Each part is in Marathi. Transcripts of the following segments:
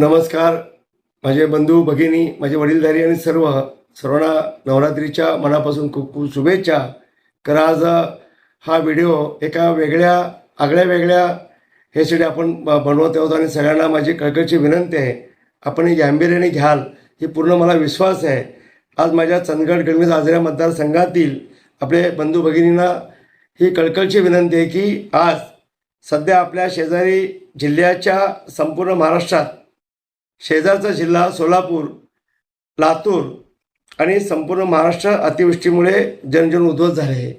नमस्कार. माझे बंधू भगिनी माझे वडीलधारी आणि सर्व सर्वांना नवरात्रीच्या मनापासून खूप खूप शुभेच्छा. तर आज हा व्हिडिओ एका वेगळ्या आगळ्या वेगळ्या ह्यासाठी आपण ब- बनवत आहोत आणि सगळ्यांना माझी कळकळची विनंती आहे. आपण ही गांभीर्याने घ्याल ही पूर्ण मला विश्वास आहे. आज माझ्या चंदगड गणवेश आजऱ्या मतदारसंघातील आपले बंधू भगिनींना ही कळकळची विनंती आहे की आज सध्या आपल्या शेजारी जिल्ह्याच्या संपूर्ण महाराष्ट्रात शेजारचा जिल्हा सोलापूर लातूर आणि संपूर्ण महाराष्ट्र अतिवृष्टीमुळे जनजन उद्ध्वस्त झाले आहे.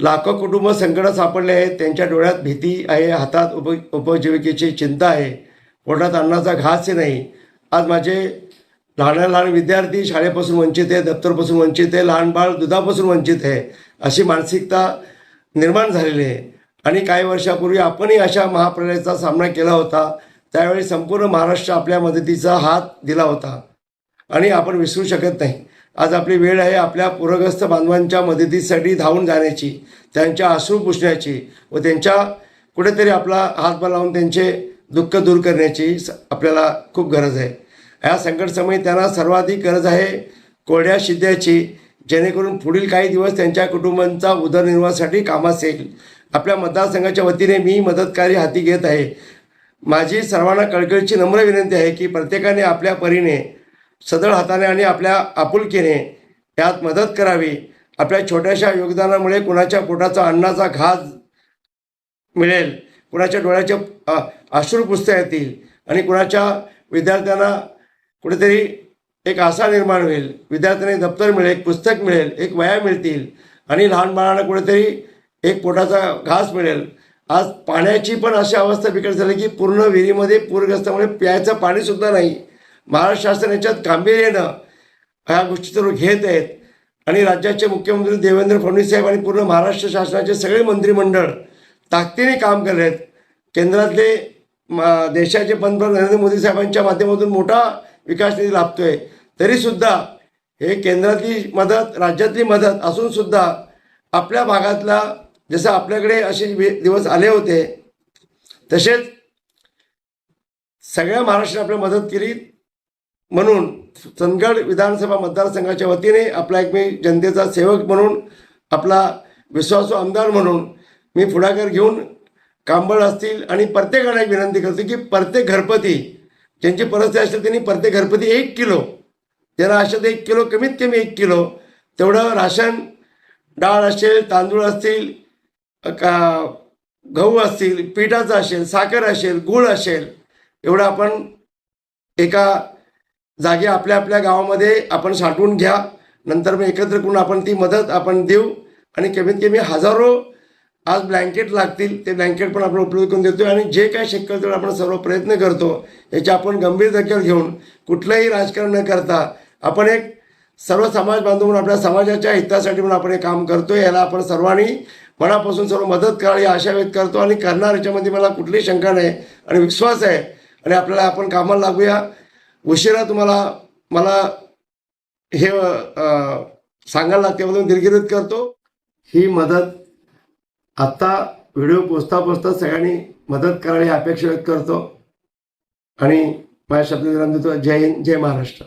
लाखो कुटुंब संकटात सापडले आहेत. त्यांच्या डोळ्यात भीती आहे हातात उप उपजीविकेची चिंता आहे. पोटात अन्नाचा घास नाही. आज माझे लहान लहान विद्यार्थी शाळेपासून वंचित आहे दप्तरपासून वंचित आहे लहान बाळ दुधापासून वंचित आहे अशी मानसिकता निर्माण झालेली आहे. आणि काही वर्षापूर्वी आपणही अशा महाप्रलयाचा सामना केला होता. त्यावेळी संपूर्ण महाराष्ट्र आपल्या मदतीचा हात दिला होता. आणि आपण विसरू शकत नाही. आज आपली वेळ आहे आपल्या पूरग्रस्त बांधवांच्या मदतीसाठी धावून जाण्याची त्यांच्या आसू पुसण्याची व त्यांच्या कुठेतरी आपला हातभार लावून त्यांचे दुःख दूर करण्याची स- आपल्याला खूप गरज आहे. या संकटसमयी त्यांना सर्वाधिक गरज आहे कोरड्या शिद्याची जेणेकरून पुढील काही दिवस त्यांच्या कुटुंबांचा उदरनिर्वाहासाठी कामास येईल. आपल्या मतदारसंघाच्या वतीने मी मदतकारी हाती घेत आहे. माझी सर्वांना कळकळीची नम्र विनंती आहे की प्रत्येकाने आपल्या परीने सदळ हाताने आणि आपल्या आपुलकीने यात मदत करावी. आपल्या छोट्याशा योगदानामुळे कुणाच्या पोटाचा अन्नाचा घास मिळेल कुणाच्या डोळ्याचे अश्रू पुसता येतील आणि कुणाच्या विद्यार्थ्यांना कुठेतरी एक आशा निर्माण होईल. विद्यार्थ्यांना दप्तर मिळेल एक पुस्तक मिळेल एक वया मिळतील आणि लहान बाळांना कुठेतरी एक पोटाचा घास मिळेल. आज पाण्याची पण अशी अवस्था बिकट झाली की पूर्ण विहिरीमध्ये पूरग्रस्तामुळे प्यायचं पाणीसुद्धा नाही. महाराष्ट्र शासन याच्यात गांभीर्यानं ह्या गोष्टी सर्व घेत आहेत. आणि राज्याचे मुख्यमंत्री देवेंद्र फडणवीस साहेब आणि पूर्ण महाराष्ट्र शासनाचे सगळे मंत्रिमंडळ ताकदीने काम करत आहेत. केंद्रातले देशाचे पंतप्रधान नरेंद्र मोदी साहेबांच्या माध्यमातून मोठा विकास निधी लाभतोय. तरीसुद्धा हे केंद्रातली मदत राज्यातली मदत असूनसुद्धा आपल्या भागातला जसं आपल्याकडे असे वे- दिवस आले होते तसेच सगळ्या महाराष्ट्राने आपल्या मदत केली म्हणून चंदगड विधानसभा मतदारसंघाच्या वतीने आपला एक मी जनतेचा सेवक म्हणून आपला विश्वासू आमदार म्हणून मी पुढाकार घेऊन कांबळ असतील आणि प्रत्येकाला एक विनंती करतो की प्रत्येक घरपती ज्यांची परिस्थिती असेल त्यांनी प्रत्येक घरपती एक किलो त्यांना असेल तर एक किलो कमीत कमी एक किलो तेवढं राशन डाळ असेल तांदूळ असतील का गहू असतील पिठाचं असेल साखर असेल गूळ असेल एवढं आपण एका जागी आपल्या आपल्या गावामध्ये आपण साठवून घ्या. नंतर मग एकत्र करून आपण ती मदत आपण देऊ. आणि कमीत कमी हजारो आज ब्लँकेट लागतील ते ब्लँकेट पण आपण उपलब्ध करून देतो आणि जे काय शक्य तेवढं आपण सर्व प्रयत्न करतो. याची आपण गंभीर दखल घेऊन कुठलंही राजकारण न करता आपण एक सर्व समाज बांधव म्हणून आपल्या समाजाच्या हितासाठी म्हणून आपण हे काम करतो याला आपण सर्वांनी मनापासून सर्व मदत करावी आशा व्यक्त करतो आणि करणार याच्यामध्ये मला कुठलीही शंका नाही आणि विश्वास आहे. आणि आपल्याला आपण कामाला लागूया. उशिरा तुम्हाला मला हे सांगायला लागते म्हणून दिलगिरीत करतो. ही मदत आत्ता व्हिडिओ पोचता पोचता सगळ्यांनी मदत करावी अपेक्षा व्यक्त करतो. आणि माझ्या शब्द देतो. जय हिंद जय महाराष्ट्र.